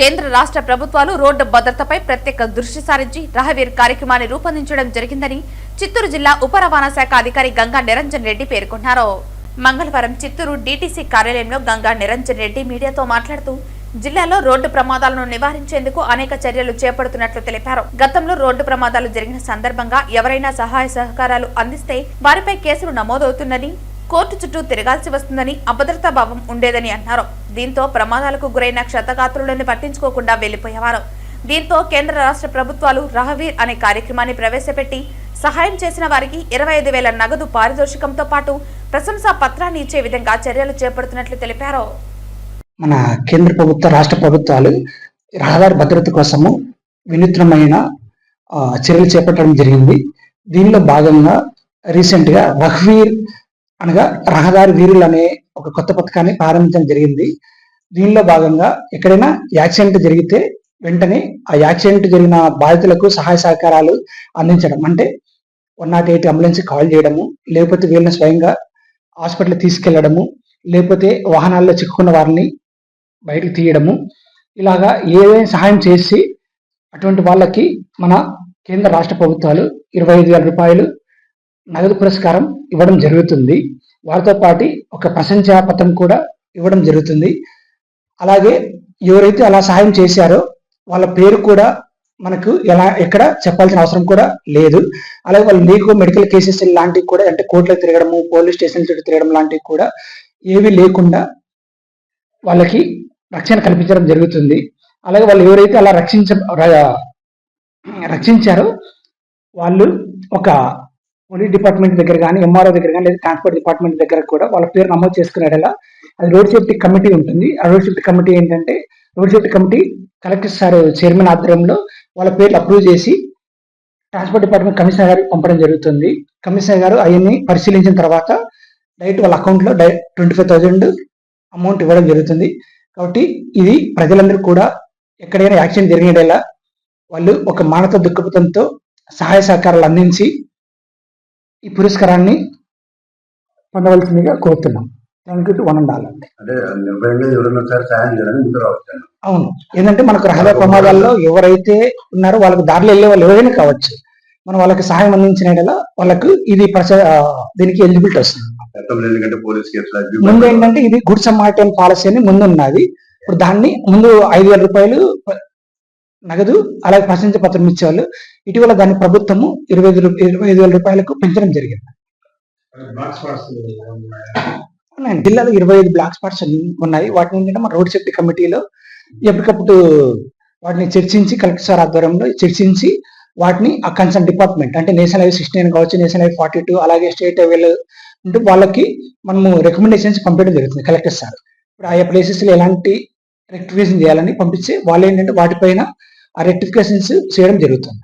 కేంద్ర రాష్ట్ర ప్రభుత్వాలు రోడ్డు భద్రతపై ప్రత్యేక దృష్టి సారించి రహవీర్ కార్యక్రమాన్ని రూపొందించడం జరిగిందని చిత్తూరు జిల్లా ఉప రవాణా శాఖ అధికారి గంగా నిరంజన్ రెడ్డి పేర్కొన్నారు. మంగళవారం చిత్తూరు డీటీసీ కార్యాలయంలో గంగా నిరంజన్ రెడ్డి మీడియాతో మాట్లాడుతూ జిల్లాలో రోడ్డు ప్రమాదాలను నివారించేందుకు అనేక చర్యలు చేపడుతున్నట్లు తెలిపారు. గతంలో రోడ్డు ప్రమాదాలు జరిగిన సందర్భంగా ఎవరైనా సహాయ సహకారాలు అందిస్తే వారిపై కేసులు నమోదవుతుందని కోర్టు చుట్టూ తిరగాల్సి వస్తుందని అభద్రతా భావం ఉండేదని అన్నారు. దీంతో ప్రమాదాలకు గురైన క్షతగాత్రులను పట్టించుకోకుండా వెళ్ళిపోయేవారు దీంతో కేంద్ర రాష్ట్ర ప్రభుత్వాలు రహవీర్ అనే కార్యక్రమాన్ని ప్రవేశపెట్టి సహాయం చేసిన వారికి ఇరవై ఐదు వేల నగదు పారితోషికంతో పాటు ప్రశంసా పత్రాన్ని ఇచ్చే విధంగా చర్యలు చేపడుతున్నట్లు తెలిపారు. మన కేంద్ర ప్రభుత్వ రాష్ట్ర ప్రభుత్వాలు రహదారి భద్రత కోసము వినూత్నమైన ఆ, చర్యలు చేపట్టడం జరిగింది. దీనిలో భాగంగా రీసెంట్గా రహ్వీర్ అనగా రహదారి వీరులు అనే ఒక కొత్త పథకాన్ని ప్రారంభించడం జరిగింది. దీనిలో భాగంగా ఎక్కడైనా యాక్సిడెంట్ జరిగితే వెంటనే ఆ యాక్సిడెంట్ జరిగిన బాధితులకు సహాయ సహకారాలు అందించడం. అంటే one naught eight ambulance call చేయడము లేకపోతే వీళ్ళని స్వయంగా హాస్పిటల్ తీసుకెళ్ళడము లేకపోతే వాహనాల్లో చిక్కుకున్న వారిని బయటకు తీయడము. ఇలాగా ఏదైనా సహాయం చేసి అటువంటి వాళ్ళకి మన కేంద్ర రాష్ట్ర ప్రభుత్వాలు ఇరవై ఐదు వేల రూపాయలు నగదు పురస్కారం ఇవ్వడం జరుగుతుంది. వారితో పాటు ఒక ప్రశంసా పత్రం కూడా ఇవ్వడం జరుగుతుంది. అలాగే ఎవరైతే అలా సహాయం చేశారో వాళ్ళ పేరు కూడా మనకు ఎలా ఎక్కడ చెప్పాల్సిన అవసరం కూడా లేదు. అలాగే వాళ్ళు లీగో మెడికల్ కేసెస్ లాంటివి కూడా అంటే కోర్టులకు తిరగడము పోలీస్ స్టేషన్ చుట్టూ తిరగడం లాంటివి కూడా ఏవి లేకుండా వాళ్ళకి రక్షణ కల్పించడం జరుగుతుంది. అలాగే వాళ్ళు ఎవరైతే అలా రక్షించ రక్షించారో వాళ్ళు ఒక పోలీస్ డిపార్ట్మెంట్ దగ్గర కానీ ఎంఆర్ఓ దగ్గర కానీ లేదా ట్రాన్స్పోర్ట్ డిపార్ట్మెంట్ దగ్గర కూడా వాళ్ళ పేరు నమోదు చేసుకునేలా అది రోడ్ సేఫ్టీ కమిటీ ఉంటుంది. ఆ రోడ్ సేఫ్టీ కమిటీ ఏంటంటే road safety committee collector sir chairman ఆధ్వర్యంలో వాళ్ళ పేర్లు అప్రూవ్ చేసి ట్రాన్స్పోర్ట్ డిపార్ట్మెంట్ కమిషనర్ గారికి పంపడం జరుగుతుంది. కమిషనర్ గారు అవన్నీ పరిశీలించిన తర్వాత డైరెక్ట్ వాళ్ళ అకౌంట్లో డై ట్వంటీ ఫైవ్ థౌజండ్ అమౌంట్ ఇవ్వడం జరుగుతుంది. కాబట్టి ఇది ప్రజలందరూ కూడా ఎక్కడైనా యాక్సిడెంట్ జరిగేటలా వాళ్ళు ఒక మానవ దుఃఖపథంతో సహాయ సహకారాలు అందించి ఈ పురస్కారాన్ని పొందవలసిందిగా కోరుతున్నాం. Thank you one and all అండి అవును. ఏంటంటే మనకు రహదారి ప్రమాదాల్లో ఎవరైతే ఉన్నారో వాళ్ళకి దారిలో వెళ్ళే వాళ్ళు ఎవరైనా కావచ్చు. మనం వాళ్ళకి సహాయం అందించిన వాళ్ళకు ఇది దీనికి ఎలిజిబిలిటీ వస్తుంది. ముందు ఏంటంటే ఇది గుడ్ సమార్టన్ పాలసీ అని ముందు ఉన్నది. ఇప్పుడు దాన్ని ముందు ఐదు వేల రూపాయలు నగదు అలాగే ప్రశంస పత్రం ఇచ్చేవాళ్ళు. ఇటీవల దాని ప్రభుత్వము ఇరవై ఐదు ఇరవై ఐదు వేల రూపాయలకు పెంచడం జరిగింది. ఉన్నాయండి. జిల్లాలో ఇరవై ఐదు బ్లాక్ స్పాట్స్ ఉన్నాయి. వాటిని ఏంటంటే మన రోడ్ సేఫ్టీ కమిటీలో ఎప్పటికప్పుడు వాటిని చర్చించి కలెక్టర్ సార్ ఆధ్వర్యంలో చర్చించి వాటిని ఆ కన్సర్న్ డిపార్ట్మెంట్ అంటే నేషనల్ హైవే సిక్స్టీన్ కావచ్చు నేషనల్ హైవే ఫార్టీ టూ అలాగే స్టేట్ హైవేలు అంటే వాళ్ళకి మనము రికమెండేషన్స్ పంపించడం జరుగుతుంది కలెక్టర్ సార్. ఇప్పుడు ఆయా ప్లేసెస్లో ఎలాంటి రెక్టిఫికేషన్ చేయాలని పంపించి వాళ్ళు ఏంటంటే వాటిపైన ఆ రెక్టిఫికేషన్స్ చేయడం జరుగుతుంది.